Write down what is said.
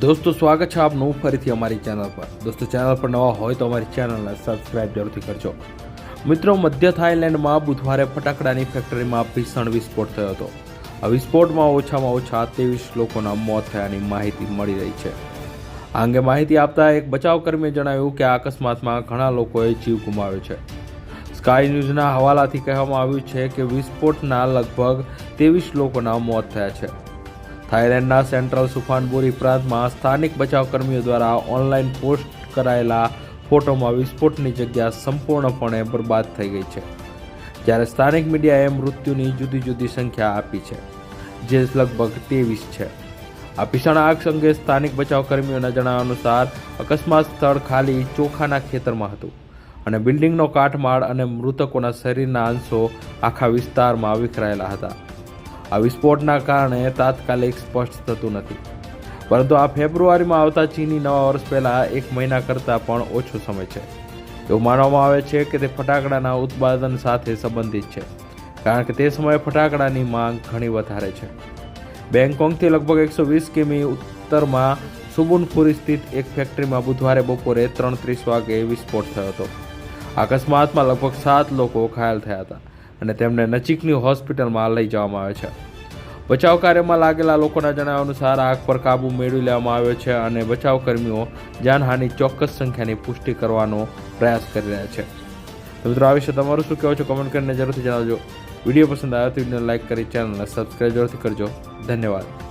દોસ્તો, સ્વાગત છે આપનું ફરીથી અમારી ચેનલ પર. દોસ્તો, ચેનલ પર નવા હોય તો અમારી ચેનલને સબસ્ક્રાઇબ જરૂરથી કરજો. મિત્રો, મધ્ય થાઇલેન્ડમાં બુધવારે ફટાકડાની ફેક્ટરીમાં ભીષણ વિસ્ફોટ થયો હતો. આ વિસ્ફોટમાં ઓછામાં ઓછા ત્રેવીસ લોકોના મોત થયાની માહિતી મળી રહી છે. આ અંગે માહિતી આપતા એક બચાવકર્મીએ જણાવ્યું કે આ અકસ્માતમાં ઘણા લોકોએ જીવ ગુમાવ્યો છે. સ્કાય ન્યૂઝના હવાલાથી કહેવામાં આવ્યું છે કે વિસ્ફોટના લગભગ ત્રેવીસ લોકોના મોત થયા છે. થાઇલેન્ડના સેન્ટ્રલ સુફાનપુરી પ્રાંતમાં સ્થાનિક બચાવકર્મીઓ દ્વારા ઓનલાઈન પોસ્ટ કરાયેલા ફોટોમાં વિસ્ફોટની જગ્યા સંપૂર્ણપણે બરબાદ થઈ ગઈ છે. જ્યારે સ્થાનિક મીડિયાએ મૃત્યુની જુદી જુદી સંખ્યા આપી છે, જે લગભગ ત્રેવીસ છે. આ ભીષણ આગ અંગે સ્થાનિક બચાવકર્મીઓના જણાવ્યા અનુસાર, અકસ્માત સ્થળ ખાલી ચોખાના ખેતરમાં હતું અને બિલ્ડિંગનો કાટમાળ અને મૃતકોના શરીરના અંશો આખા વિસ્તારમાં વિખરાયેલા હતા. આ વિસ્ફોટના કારણે તાત્કાલિક સ્પષ્ટ થતું નથી. પરંતુ આ ફેબ્રુઆરીમાં આવતા ચીની નવા વર્ષ પહેલાં એક મહિના કરતાં પણ ઓછો સમય છે. એવું માનવામાં આવે છે કે તે ફટાકડાના ઉત્પાદન સાથે સંબંધિત છે, કારણ કે તે સમયે ફટાકડાની માંગ ઘણી વધારે છે. બેંગકોંગથી લગભગ એકસો વીસ કિમી ઉત્તરમાં સુબુનફુરી સ્થિત એક ફેક્ટરીમાં બુધવારે બપોરે ત્રણ ત્રીસ વાગે વિસ્ફોટ થયો હતો. અકસ્માતમાં લગભગ સાત લોકો ઘાયલ થયા હતા. અને તેમને નજીકની હોસ્પિટલમાં લઈ જવામાં આવે છે. બચાવ કાર્યમાં લાગેલા લોકોના જણાવ્યા અનુસાર આગ પર કાબૂ મેળવી લેવામાં આવ્યો છે અને બચાવ કર્મીઓ જાનહાની ચોક્કસ સંખ્યાની પુષ્ટિ કરવાનો પ્રયાસ કરી રહ્યા છે. મિત્રો, આ વિશે તમારું શું કહેવું છે કોમેન્ટ કરીને જરૂરથી જણાવજો. વીડિયો પસંદ આવ્યો તો વિડીયોને લાઇક કરી, ચેનલને સબસ્ક્રાઈબ જરૂરથી કરજો. ધન્યવાદ.